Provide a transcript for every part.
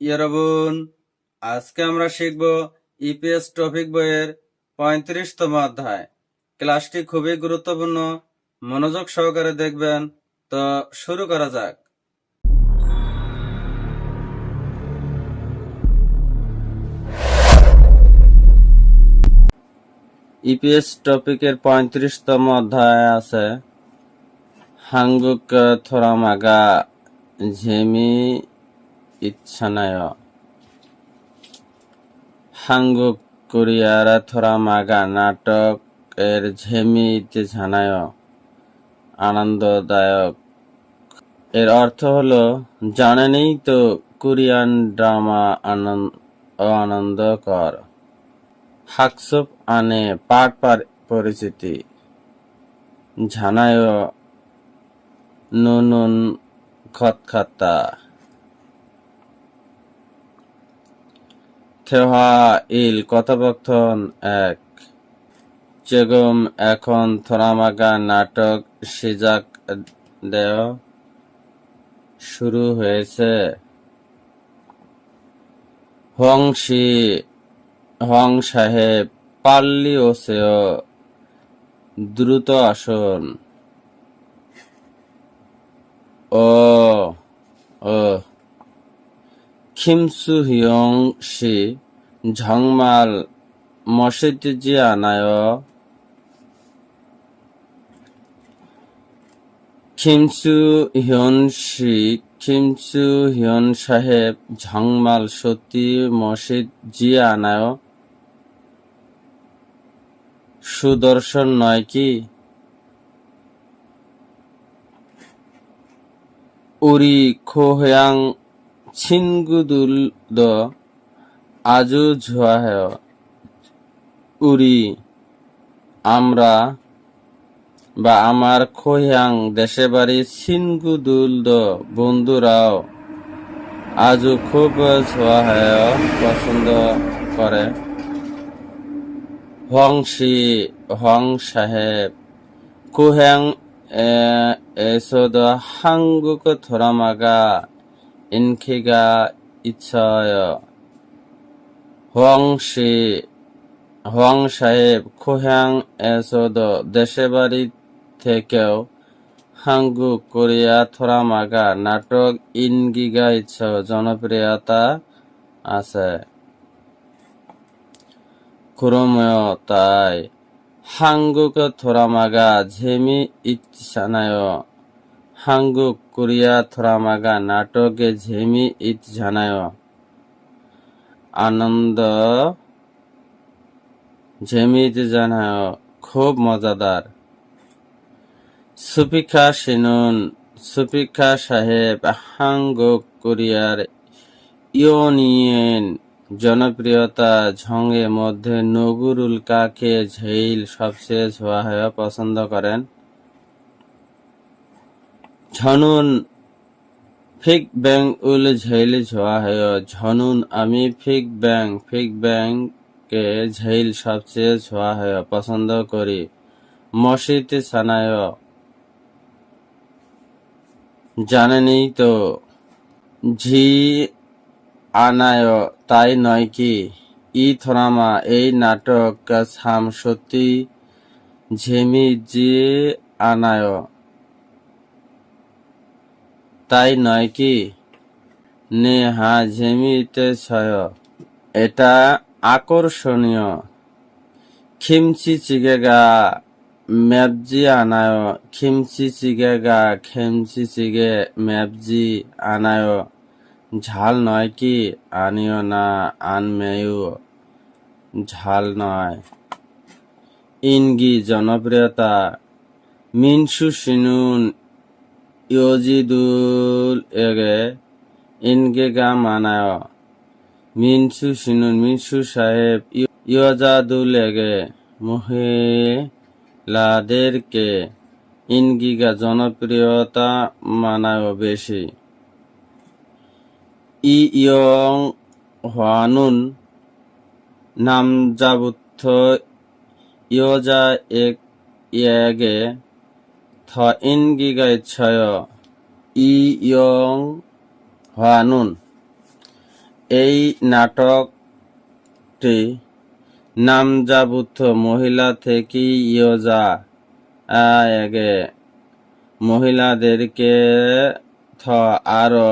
ইয়ারাবুন। আজকে আমরা শিখব ইপিএস টপিক বইয়ের পঁয়ত্রিশতম অধ্যায়। ক্লাসটি খুবই গুরুত্বপূর্ণ। মনোযোগ সহকারে দেখবেন। তো শুরু করা যাক। ইপিএস টপিকের পঁয়ত্রিশতম অধ্যায় আছে, হাঙ্গুক থোরামাগা। ঝেমি ইচ্ছানায় হাঙ্গুক কোরিয়ার থোরামাগা নাটক এর ঝেমি জানায় আনন্দদায়ক এর অর্থ হলো জানেনই তো কোরিয়ান ড্রামা আনন্দ আনন্দকর হাকসুপ আনে পাঠ পার- পরিচিতি ঝানায় নুনুন খতখাতা থেহা ইল কথোপকথন এক। চেগম এখন থরামাগা নাটক সিজাক দেয় শুরু হয়েছে। হংশি হং সাহেব পাল্লি ওসেও। দ্রুত আসুন। ও 어 김수형 씨 정말 멋있지 않아요? 김수현 씨, 김수현 সাহেব 정말 সত্যি 멋있지 않아요? সুদর্শন নয় কি? 우리 고향 친구들도 아주 좋아해요. 우리 আমরা বা আমার খোয়াং দেশে বাড়ি 친구들도 বন্ধুরাও আজও খুব 좋아해요 পছন্দ করে 황씨 황 সাহেব 고 향 에, 에서도 한국 드라마가 인기가 있어요. 황씨, 황 সাহেব 고향에서도 দেশেবাড়ি থেকেও 한국 কোরিয়া 드라마가 নাটক 인기가 있어 জনপ্রিয়তা আছে 그러면 তাই হাঙ্গুক থোরামাগা ঝেমি ইতসানায় হাঙ্গুক কোরিয়া থোরামাগা নাটকে ঝেমি ইতঝানায় আনন্দ ঝেমি ইতঝানায় খুব মজাদার। সুপিখা সিনুন সুপিখা সাহেব, হাঙ্গুক কোরিয়ার ইউনিয়ন। জনপ্রিয়তা ঝঙ্গের মধ্যে নগুরুল কাকে ঝেইল সবচেয়ে ছোঁয়া পছন্দ করেন? ঝনুন, ফিক ব্যাং উল ঝেইল ছোঁয়া ঝনুন, আমি ফিক ব্যাং ফিক ব্যাং কে ঝেইল সবচেয়ে ছোঁয়া পছন্দ করি। মসজিদ সানায় জানেনই তো, ঝি আনায়, তাই নয় কি? ই থরামা, এই নাটক সাম সত্যি ঝেমি জি আনায়। তাই নয় কি? নে, হা, ঝেমিতে ছয়। এটা আকর্ষণীয়। খিমচি চিগেগা, ম্যাপজি আনায়। খিমচি চিগেগা, খেমচি চিগে, ম্যাপজি আনায়। ঝাল নয় কি? আনিও না, আনমেয়ু। ঝাল নয়। ইনগি জনপ্রিয়তা। মিনসু সিনুন ইয়োজিদুল এগে। ইনগে গা মানায়। মিনসু সিনুন, মিনসু সাহেব ইয়োজাদুল এগে। মহিলাদেরকে ইনগিগা জনপ্রিয়তা মানায় বেশি। ইয়ং হানুন নাম যাবুথ ইয়োজা এক ইয়াগে থ ইন গিগায় ছয় ইয়ং হানুন এই নাটকটি যাবুথ মহিলা থেকে ইয়োজা আগে মহিলাদেরকে থ আরও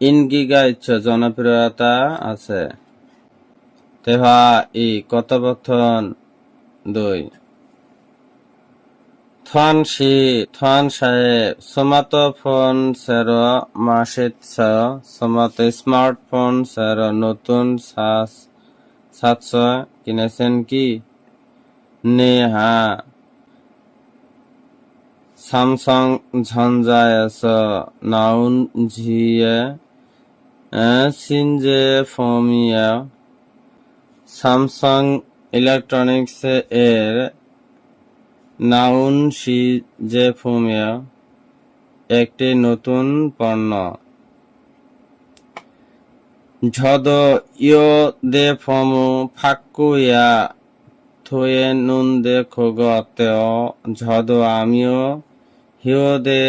ইনগিগা ইচ্ছ জনপ্রিয়তা আছে। তেহা ই কথোপকথন দুই। থন সি থন সাহেব সমাত ফোন সের মাসিত স সমাত স্মার্টফোন সের নতুন সাস সাতশো কিনেছেন কি? নেহা স্যামসাং ঝঞ্ঝায়স নাউন ঝিয়ে সিনজে ফোমিয়া স্যামসাং ইলেকট্রনিক্স এর নাউন সি যে ফোমিয়া একটি নতুন পণ্য। ঝদ ইয় দে ফমু ফাক্কুয়া থয়ে নুন দে খোগ তেও ঝদ আমিও হিও দে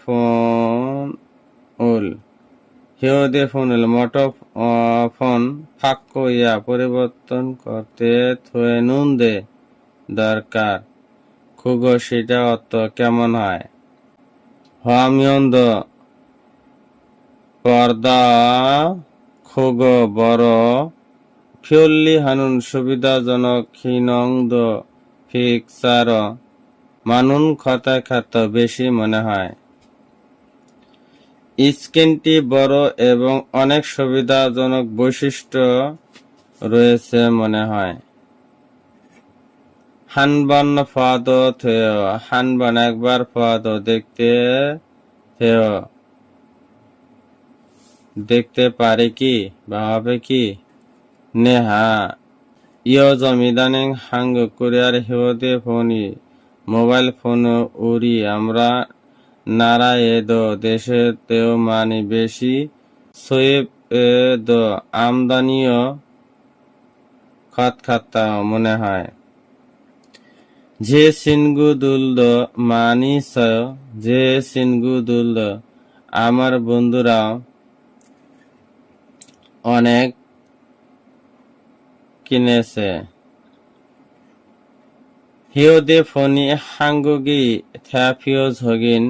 ফোন উল হিও দে ফোন উল মোটো ফোন পরিবর্তন করতে থয়ে নুন দে। দরকার। খুগ, সেটা অত কেমন হয়? হামিয়ন্দ পর্দা, খুগ, বড়, ফিউল্লি হানুন, সুবিধাজনক হিনংদ ফিক্সার, মানুন খতা খাত বেশি মনে হয়। স্ক্রিনটি বড় এবং অনেক সুবিধাজনক বৈশিষ্ট্য রয়েছে মনে হয়। হানবান ফাদ হানবান একবার ফাদ দেখতে থেয় দেখতে পারে কি বা হবে কি? নেহা ইয়জম ইদানিং হাঙ্গ কোরিয়ার হিওদে ফোনি, মোবাইল ফোন উড়ি, আমরা নারা এদ দেশে তেও মানি বেশি সোয়েব এদ আমদানিও খত খাত্তা মনে হয়। যে সিনগু দুলদ মানিস যে সিনগু দুলদ আমার বন্ধুরা অনেক কিনেছে। হিওদে ফোনি হাঙ্গুগি থ্যাফিও ঝগিন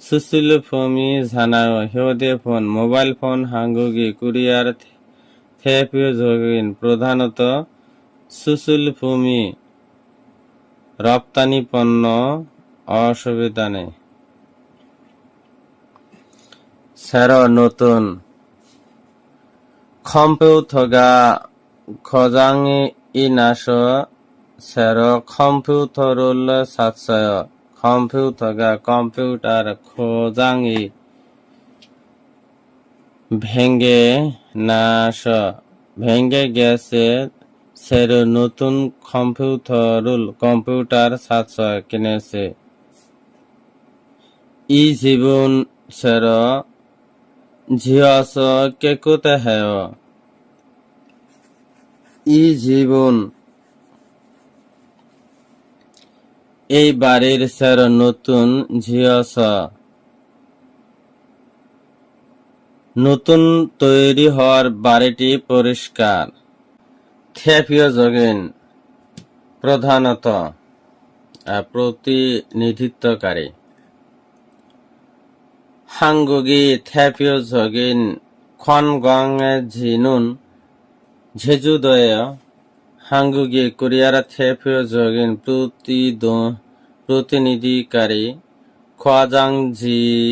সুসিল ফমি জানা হেদে ফোন, মোবাইল ফোন, হাঙ্গুগি, কুরিয়ার থেপিওজোগিন প্রধানত সুসুলফুমি রপ্তানি পণ্য অসুবিধা নেই স্যার নতুন খম্পেও থগা খজাং ইনাস স্যার খম্পেও থরুল সাতশয়। 컴퓨터가 কম্পিউটার 고장이 ভেঙ্গে নাশ ভেঙ্গে গেছে সের নতুন কম্পিউটারুল কম্পিউটার ছাত্র কিনেছে। ই জীবন সের ঝিয়াস কেকুতে হেয়? ই জীবন এই বাড়ির স্যার নতুন ঝিওস নতুন তৈরি হওয়ার বাড়িটি পরিষ্কার। থেপিও প্রধানত প্রতিনিধিত্বকারী। হাঙ্গুগি থেপিও যোগিন খনগং ঝিনুন ঝেজুদয় 한국이 코리아라 대표적인 প্রতিদ প্রতিনিধিকারী 관광지는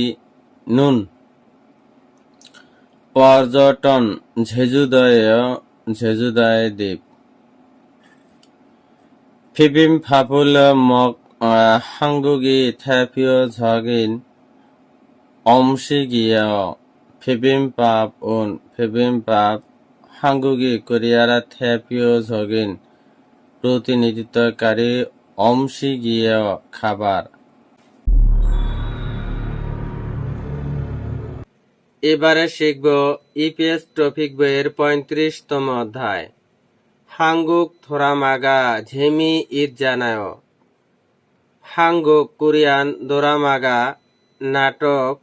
পর্যটন 제주도예요. 제주도의 দ্বীপ 비빔밥을 먹 어, 한국이 대표적인 음식이에요. 비빔밥은 비빔밥 হাঙ্গুগি, কোরিয়ারা থেপিও জগিন প্রতিনিধিত্বকারী অংশীগীয় খাবার। এবারে শিখব ইপিএস ট্রফিক বইয়ের পঁয়ত্রিশতম অধ্যায়। হাঙ্গুক থোরামাগা ঝেমি ইদ জানায় হাঙ্গুক কোরিয়ান দোরামাগা নাটক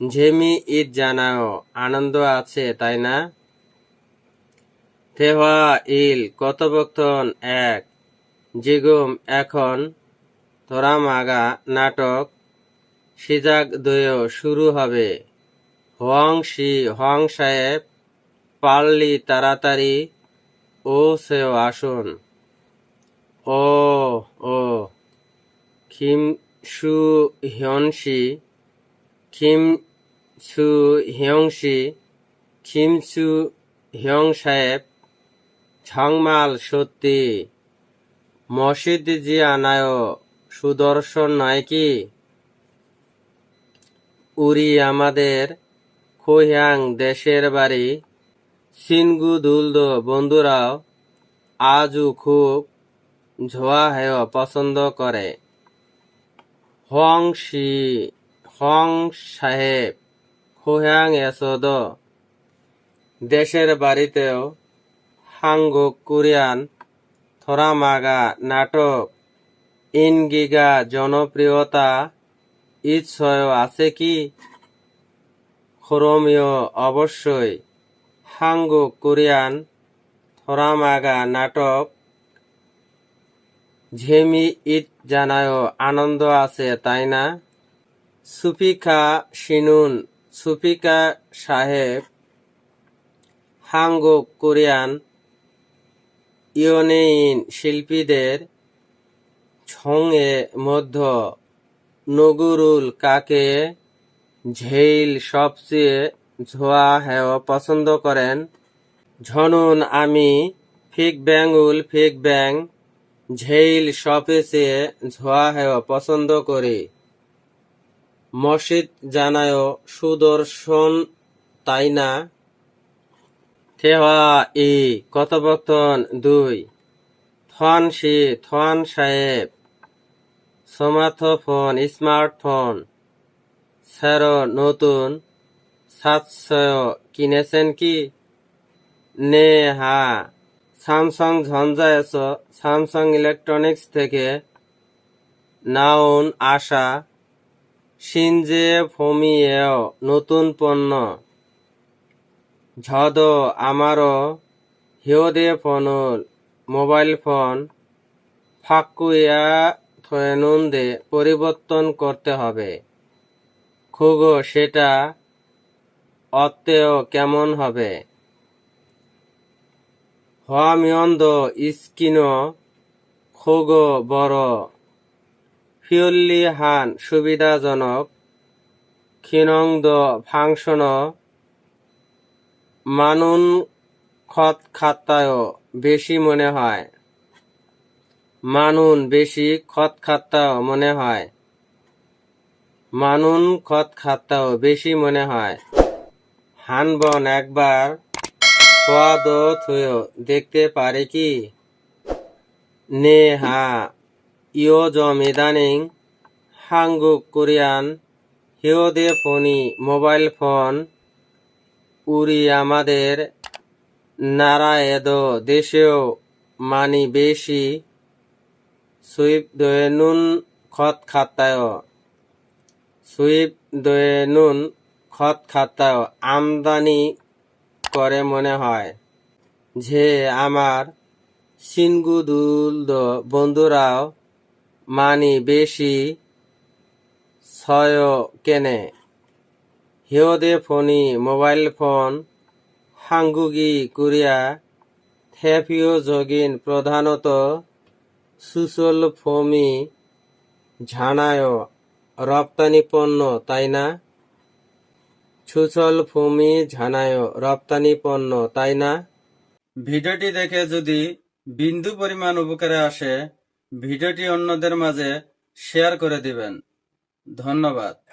ঝেমি ঈদ জানায় আনন্দ আছে, তাই না? থেওয়া ইল কথোপকথন এক। জিগুম এখন তোরা মাগা নাটক সিজাক দয় শুরু হবে। হং শি হং সাহেব পারলি তাড়াতাড়ি ও সেও আসুন। ও ও। খিম সু হিয়নসি খিম সু হিয়ংসি খিম সু হিয়ং সাহেব ঝংমাল, সত্যি। মসজিদ জি আনায় সুদর্শন নয় কি উরি আমাদের খোহিয়াং দেশের বাড়ি। সিনগু দুলদ, বন্ধুরাও আজও খুব ঝোয়া হেয় পছন্দ করে। হং শি হং সাহেব খোহিয়াং এসদ দেশের বাড়িতেও হাঙ্গুক কোরিয়ান থরামাগা নাটক ইনগিগা জনপ্রিয়তা ইচ্ছয় আছে কি? খরমীয় অবশ্যই। হাঙ্গুক কোরিয়ান থরামাগা নাটক ঝেমি ইট জানায় আনন্দ আছে, তাই না? সুফিকা শিনুন, সুফিকা সাহেব হাঙ্গুক কোরিয়ান ইউনেইন শিল্পীদের ছঙে মধ্য নগুরুল কাকে ঝেইল সবচেয়ে ঝোয়া হেও পছন্দ করেন? ঝনুন আমি ফিক ব্যাঙ্গুল ফিক ব্যাং, ঝেইল সবচেয়ে ঝোয়া হেও পছন্দ করি। মসজিদ জানায় সুদর্শন তাই না থেওয়া ই কথোপকথন দুই। থন শি, থন সাহেব। Smartphone smartphone. স্যার নতুন। সাতশয় কিনেছেন কি? নে হা। স্যামসাং ঝঞ্ঝায়স স্যামসাং ইলেকট্রনিক্স থেকে নাউন আশা সিনজে ফমিয়েও নতুন পণ্য। ঝদ আমারও হিওদে ফোনুল মোবাইল ফোন ফাকুয়া থয়নুন্দে পরিবর্তন করতে হবে। খুগো, সেটা অত্তেও কেমন হবে? হমিয়ন্দ স্কিন খোগো বড় ফিউল্লি হান সুবিধাজনক খিনংদ ফাংশন মানুন খত খাত্তায় বেশি মনে হয়। মানুন বেশি খত খাত্তাও মনে হয়। মানুন খত খাত্তাও বেশি মনে হয়। হানবন একবার সোয়াদ থুয় দেখতে পারে কি? নে হা ইয় জম ইদানিং হাঙ্গুক কোরিয়ান হিওদে ফোনি মোবাইল ফোন উরি আমাদের নারায়েদ দেশেও মানি বেশি। সুইপ দয়ে নুন খত খাত্তায় সুইপ দয়ে নুন খত খাত্তায় আমদানি করে মনে হয়। যে আমার সিনগুদুল বন্ধুরাও মানি বেশি ছয় কেনে। হিওদে ফোনি, মোবাইল ফোন, হাঙ্গুগি, কোরিয়া থেপিও জগিন প্রধানত সুসল ফমি, ঝানায়, রপ্তানি পণ্য, তাই না? সুচল ফমি, ঝানায়, রপ্তানি পণ্য, তাই না? ভিডিওটি দেখে যদি বিন্দু পরিমাণ উপকারে আসে, ভিডিওটি অন্যদের মাঝে শেয়ার করে দিবেন। ধন্যবাদ।